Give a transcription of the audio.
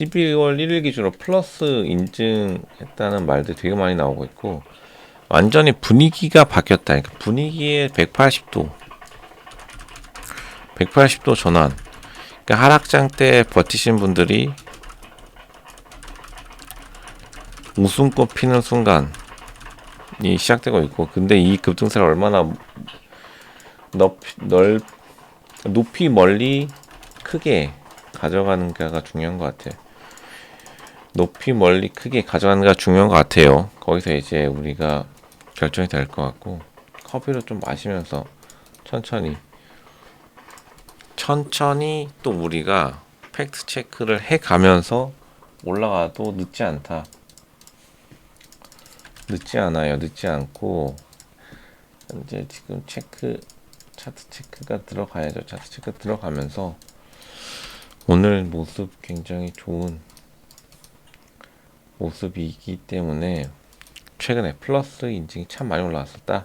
12월 1일 기준으로 플러스 인증했다는 말들 되게 많이 나오고 있고 완전히 분위기가 바뀌었다. 그러니까 분위기의 180도 180도 전환. 그러니까 하락장 때 버티신 분들이 웃음꽃 피는 순간이 시작되고 있고 근데 이 급등세를 얼마나 넓, 넓 높이 멀리 크게 가져가는가가 중요한 것 같아요. 높이 멀리 크게 가져가는가 중요한 것 같아요. 거기서 이제 우리가 결정이 될 것 같고 커피를 좀 마시면서 천천히 천천히 또 우리가 팩트 체크를 해 가면서 올라가도 늦지 않다. 늦지 않아요. 늦지 않고 현재 지금 체크 차트 체크가 들어가야죠. 차트 체크 들어가면서 오늘 모습 굉장히 좋은 모습이기 때문에 최근에 플러스 인증이 참 많이 올라왔었다.